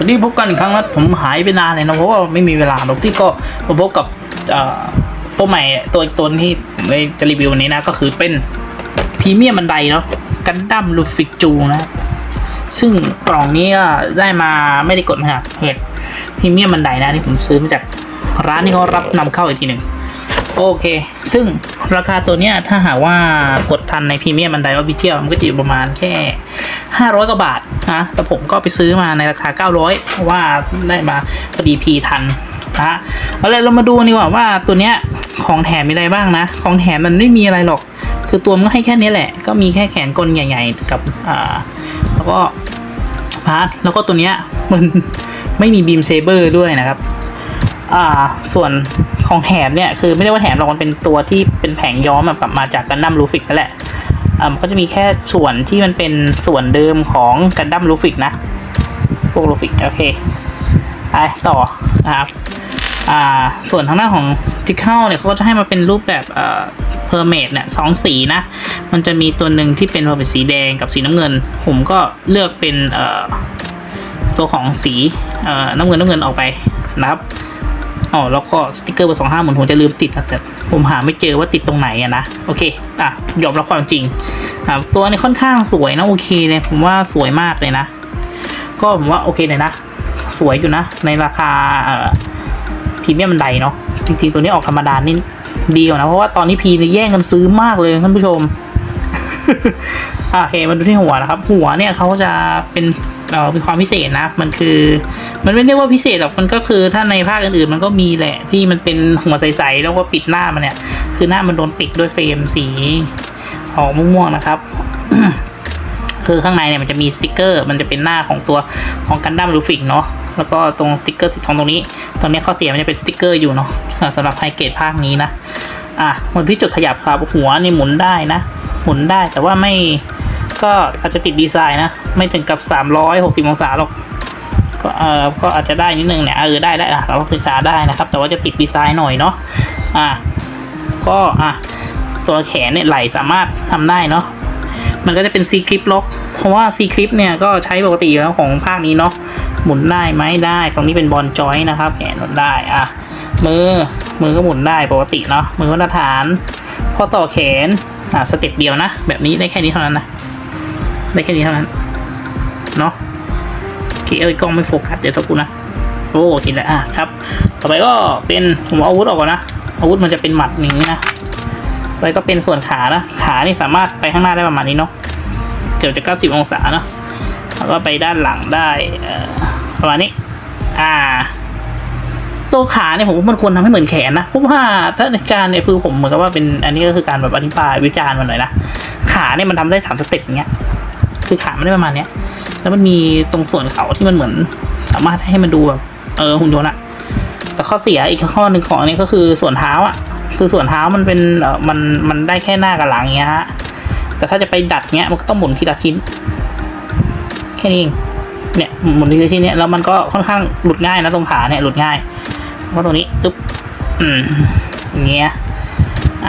วันนี้พบกันอีกครั้งนะผมหายไปนานเลยนะเพราะว่าไม่มีเวลาหรอกที่ก็มาพบกับตัวใหม่ตัวอีกตัวที่ผมจะรีวิววันนี้นะ ก็คือเป็นพรีเมียมบันไดเนาะกันดั้มลูฟิกจูนะ ซึ่งกล่องนี้ก็ได้มาไม่ได้กดนะครับเพจพรีเมียมบันไดนะที่ผมซื้อมาจากร้านที่เขารับนำเข้าอีกทีหนึ่งโอเค ซึ่งราคาตัวเนี้ยถ้าหากว่ากดทันในพรีเมียมบันไดออฟฟิเชียลมันก็จะอยู่ประมาณแค่ 500กว่าบาทนะแต่ผมก็ไปซื้อมาในราคา 900 เพราะว่าได้มาพอดีพีทันนะเอาเลยเรามาดูดีกว่าว่าตัวเนี้ยของแถมมีอะไรบ้างนะ ของแถมมันไม่มีอะไรหรอก คือตัวมันก็ให้แค่นี้แหละ ก็มีแค่แขนกลใหญ่ ๆ กับอ่าแล้วก็พาร์ทแล้วก็ตัวเนี้ยมันไม่มีบีมเซเบอร์ด้วยนะครับอ่าส่วนของแถมเนี่ยคือไม่ได้ว่าแถมหรอกมันเป็นตัวที่เป็นแผงย้อมแบบมาจากกันดั้มลูฟิกนั่นแหละ อ่ามันก็จะมีแค่ส่วนที่มันเป็นส่วนเดิมของกันดั้มลูฟิกนะ พวกลูฟิกโอเคไปต่อนะครับอ่าส่วนทางหน้าของทิคเกิลเนี่ยเขาก็จะให้มาเป็นรูปแบบเอ่อเพอร์เมดเนี่ยสองสีนะ มันจะมีตัวหนึ่งที่เป็นเป็นสีแดงกับสีน้ำเงิน ผมก็เลือกเป็นเอ่อตัวของสีเอ่อน้ำเงินน้ำเงินออกไปนะครับ อ๋อแล้วก็สติกเกอร์เบอร์สองห้าหมุนผมจะลืมติดนะแต่ผมหาไม่เจอว่าติดตรงไหนอะนะโอเคอะยอมรับความจริงอะตัวนี้ค่อนข้างสวยนะโอเคเลยผมว่าสวยมากเลยนะ ก็ผมว่าโอเคเลยนะ สวยอยู่นะ ในราคาเอ่อพรีเมียมบันไดเนาะจริงๆตัวนี้ออกธรรมดานี่ดีกว่านะ เพราะว่าตอนนี้พีเนี่ยแย่งกันซื้อมากเลยท่านผู้ชมโอเคมาดูที่หัวนะครับ หัวเนี่ยเขาจะเป็น เออเป็นความพิเศษนะ มันคือ มันไม่ได้ว่าพิเศษหรอกมันก็คือถ้าในภาคอื่นๆ มันก็มีแหละที่มันเป็นหัวใสๆแล้วก็ปิดหน้ามันเนี่ย คือหน้ามันโดนปิดด้วยเฟรมสีออกม่วงๆนะครับคือข้างในเนี่ยมันจะมีสติกเกอร์ มันจะเป็นหน้าของตัวของกันดั้มลูฟิกเนาะ แล้วก็ตรงสติกเกอร์สีทองตรงนี้ ตรงนี้ข้อเสียมันจะเป็นสติกเกอร์อยู่เนาะสำหรับไฮเกรดภาคนี้นะ อะมันที่จุดขยับครับหัวนี่หมุนได้นะ หมุนได้แต่ว่าไม่ ก็อาจจะติดดีไซน์นะ ไม่ถึงกับ 360 องศาหรอกก็เออก็อาจจะได้นิดนึงเนี่ยเออได้ได้อะเราศึกษาได้นะครับ แต่ว่าจะติดดีไซน์หน่อยเนาะอะก็อะตัวแขนเนี่ยไหล่สามารถทำได้เนาะมันก็จะเป็น C คลิปล็อก เพราะว่า C คลิปเนี่ยก็ใช้ปกติอยู่แล้วของภาคนี้เนาะหมุนได้ไหมได้ตรงนี้เป็นบอลจอยนะครับแขนหมุนได้อะมือมือก็หมุนได้ปกติเนาะมือมาตรฐานข้อต่อแขนอะสเต็ปเดียวนะ แบบนี้ได้แค่นี้เท่านั้นนะ ได้แค่นี้เท่านั้น เนาะโอเคเอ้ยกล้องไม่โฟกัสเดี๋ยวสักครู่นะโอ้ทีละอะครับ ต่อไปก็เป็นผมเอาอาวุธออกก่อนนะ อาวุธมันจะเป็นหมัดอย่างนี้นะต่อไปก็เป็นส่วนขานะ ขานี่สามารถไปข้างหน้าได้ประมาณนี้เนาะ เกือบจะเก้าสิบองศาเนาะ แล้วก็ไปด้านหลังได้ประมาณนี้ อ่า ตัวขาเนี่ยผมว่ามันควรทำให้เหมือนแขนนะ เพราะว่าถ้าในการเนี่ยคือผมเหมือนกับว่าเป็นอันนี้ก็คือการแบบอธิบายวิจารณ์มันหน่อยนะ ขาเนี่ยมันทำได้สามสเต็ปอย่างเงี้ย คือขามันได้ประมาณเนี้ย แล้วมันมีตรงส่วนเขาที่มันเหมือน สามารถให้มันดูแบบเออหุ่นยนต์อะแต่ข้อเสียอีกข้อหนึ่งของอันนี้ก็คือส่วนเท้าอะคือส่วนเท้ามันเป็นเออมันมันได้แค่หน้ากับหลังเงี้ยฮะแต่ถ้าจะไปดัดเงี้ยมันก็ต้องหมุนทีละชิ้น แค่นี้เองเนี่ยหมุนทีละชิ้นเนี้ยแล้วมันก็ค่อนข้างหลุดง่ายนะตรงขาเนี่ยหลุดง่ายเพราะตรงนี้ปึ๊บอืมอย่างเงี้ย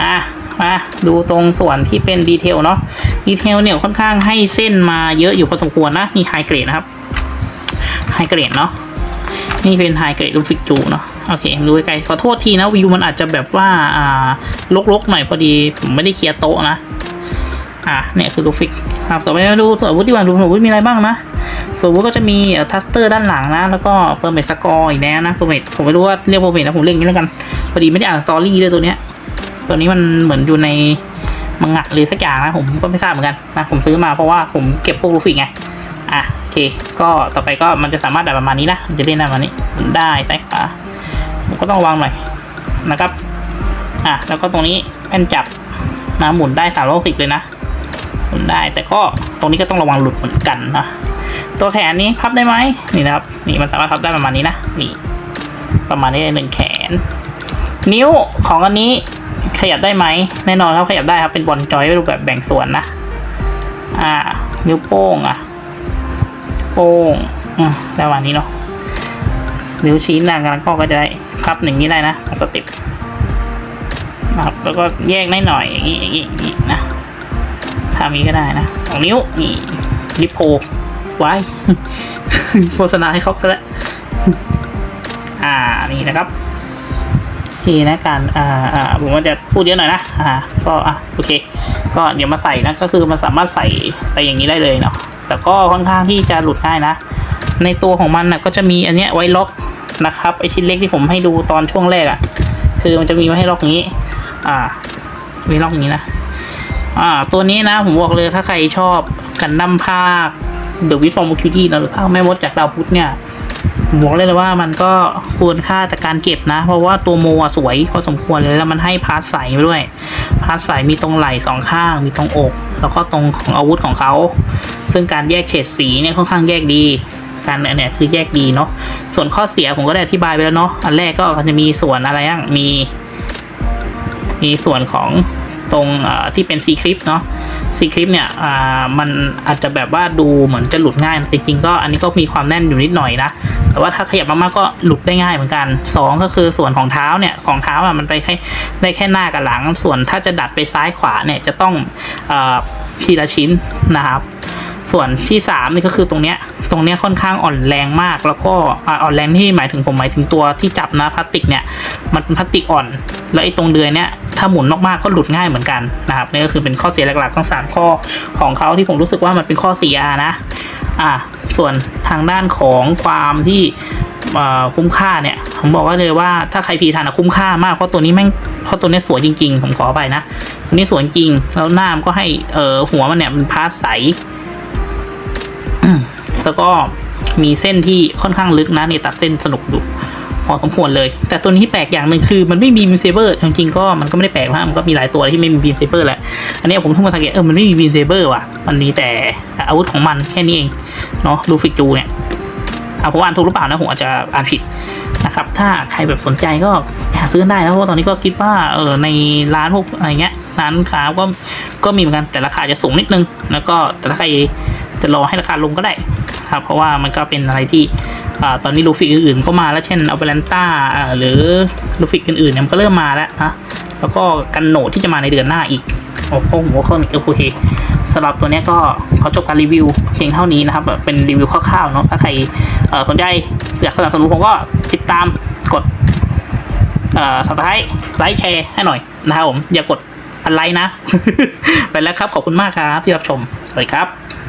อะ มาดูตรงส่วนที่เป็นดีเทลเนาะดีเทลเนี่ยค่อนข้างให้เส้นมาเยอะอยู่พอสมควรนะนี่ไฮเกรดนะครับไฮเกรดเนาะนี่เป็นไฮเกรดลูฟิกจูเนาะโอเคดูไกลๆขอโทษทีนะวิวมันอาจจะแบบว่าอ่าลกๆหน่อยพอดีผมไม่ได้เคลียร์โต๊ะนะอะเนี่ยคือลูฟิกครับต่อไปมาดูส่วนอาวุธดีกว่าดูส่วนอาวุธมีอะไรบ้างนะส่วนอาวุธก็จะมีทัสเตอร์ด้านหลังนะ แล้วก็เปอร์เมทสกอร์อีกแล้วนะเปอร์เมทผมไม่รู้ว่าเรียกเปอร์เมทนะผมเรียกอย่างนี้แล้วกันพอดีไม่ได้อ่านสตอรี่ด้วยตัวเนี้ย ตัวนี้มันเหมือนอยู่ในมังงะหรือสักอย่างนะผมก็ไม่ทราบเหมือนกันนะผมซื้อมาเพราะว่าผมเก็บพวกลูฟิกไงอะโอเค ก็ต่อไปก็มันจะสามารถได้ประมาณนี้นะมันจะเล่นได้ประมาณนี้ได้ใช่ค่ะผมก็ต้องวางหน่อยนะครับอะแล้วก็ตรงนี้แป้นจับนะหมุนได้สามร้อยสิบเลยนะหมุนได้แต่ก็ตรงนี้ก็ต้องระวังหลุดเหมือนกันนะตัวแขนนี้พับได้ไหมนี่นะครับ นี่มันสามารถพับได้ประมาณนี้นะนี่ ประมาณนี้หนึ่งแขน นิ้วของอันนี้ ขยับได้ไหมแน่นอนครับขยับได้ครับเป็นบอลจอยรูปแบบแบ่งส่วนนะ อ่า นิ้วโป้งอะ โป้งอืมประมาณนี้เนาะนิ้วชี้หน้ากลางก็ก็จะได้พับหนึ่งนี้ได้นะสเติปนะครับแล้วก็แยกได้หน่อยอย่างนี้อย่างนี้อย่างนี้นะทำนี้ก็ได้นะสองนิ้วนี่ลิโพไว้โฆษณาให้เขาก็แล้วอ่านี่นะครับ ทีนะการอ่าอ่าผมว่าจะพูดเยอะหน่อยนะอ่าก็อะโอเค ก็เดี๋ยวมาใส่นะก็คือมันสามารถใส่ไปอย่างนี้ได้เลยเนาะแต่ก็ค่อนข้างที่จะหลุดง่ายนะ ในตัวของมันนะก็จะมีอันเนี้ยไว้ล็อกนะครับไอชิ้นเล็กที่ผมให้ดูตอนช่วงแรกอะ่ะ คือมันจะมีไว้ให้ล็อกอย่างนี้ อ่ามีล็อกอย่างนี้นะอ่า ตัวนี้นะผมบอกเลยถ้าใครชอบกันดั้มภาค The w i t from Cutie นะหรือภาคแม่มดจากดาวพุธเนี่ย บอกเลยเลยว่ามันก็ควรค่าแต่การเก็บนะ เพราะว่าตัวโมอะสวยพอสมควรเลยแล้วมันให้พาร์ทใสมาด้วย พาร์ทใสมีตรงไหล่สองข้าง มีตรงอก แล้วก็ตรงของอาวุธของเขา ซึ่งการแยกเฉดสีเนี่ยค่อนข้างแยกดีการเนี่ยคือแยกดีเนาะส่วนข้อเสียผมก็ได้อธิบายไปแล้วเนาะอันแรกก็จะมีส่วนอะไรบ้างมี มีส่วนของตรงที่เป็นซีคลิปเนาะ ซีคลิปเนี่ยอ่ามันอาจจะแบบว่าดูเหมือนจะหลุดง่ายจริงๆก็อันนี้ก็มีความแน่นอยู่นิดหน่อยนะแต่ว่าถ้าขยับมากๆก็หลุดได้ง่ายเหมือนกันสองก็คือส่วนของเท้าเนี่ยของเท้าอะมันไปแค่ได้แค่หน้ากับหลัง ส่วนถ้าจะดัดไปซ้ายขวาเนี่ยจะต้องอทีละชิ้นนะครับส่วนที่สามนี่ก็คือตรงเนี้ย ตรงเนี้ยค่อนข้างอ่อนแรงมาก แล้วก็อ่อนแรงที่หมายถึงผมหมายถึงตัวที่จับนะพลาสติกเนี่ย มันเป็นพลาสติกอ่อน แล้วไอ้ตรงเดือยเนี่ยถ้าหมุนมากๆก็หลุดง่ายเหมือนกันนะครับนี่ก็คือเป็นข้อเสียหลักๆทั้งสามข้อของเขาที่ผมรู้สึกว่ามันเป็นข้อเสียนะอ่าส่วนทางด้านของความที่อ่อคุ้มค่าเนี่ย ผมบอกว่าเลยว่าถ้าใครพีทานอะคุ้มค่ามากเพราะตัวนี้แม่งเพราะตัวนี้สวยจริง ๆ ผมขอไปนะตัวนี้สวยจริงแล้วหน้ามก็ให้เออหัวมันเนี่ยมันพาสใสแล้วก็มีเส้นที่ค่อนข้างลึกนะนี่ตัดเส้นสนุกดู อสมควรเลย แต่ตัวนี้แปลกอย่างหนึ่งคือมันไม่มีบีมเซเบอร์จริงๆก็มันก็ไม่ได้แปลกมากมันก็มีหลายตัวที่ไม่มีบีมเซเบอร์แหละอันนี้ผมเพิ่งมาสังเกตเออมันไม่มีบีมเซเบอร์ว่ะมันมีแต่อาวุธของมันแค่นี้เองเนาะลูฟิกจูเนี่ยเอาผมอ่านถูกหรือเปล่านะผมอาจจะอ่านผิดนะครับ ถ้าใครแบบสนใจก็หาซื้อกันได้นะเพราะตอนนี้ก็คิดว่าเออในร้านพวกอะไรเงี้ยร้านค้าก็ก็มีเหมือนกันแต่ราคาจะสูงนิดนึง แล้วก็แต่ถ้าใครจะรอให้ราคาลงก็ได้ ครับ เพราะว่ามันก็เป็นอะไรที่อตอนนี้ลูฟิกอื่นๆก็มาแล้วเช่นเอาเปรันต้าหรือลูฟิกอื่นๆเนี่ยมันก็เริ่มมาแล้วนะแล้วก็กันโหนดที่จะมาในเดือนหน้าอีกโอ้โหหัวข้อนี้โอเคสำหรับตัวเนี้ยก็ขอจบการรีวิวเพียงเท่านี้นะครับแบบเป็นรีวิวคร่าวๆเนาะถ้าใครสนใจอยากสนับสนุนผมก็ติดตามกดสับสไครต์ไลค์แชร์ให้หน่อยนะครับผมอย่ากดอันไลค์นะ ไปแล้วครับ ขอบคุณมากครับที่รับชม สวัสดีครับ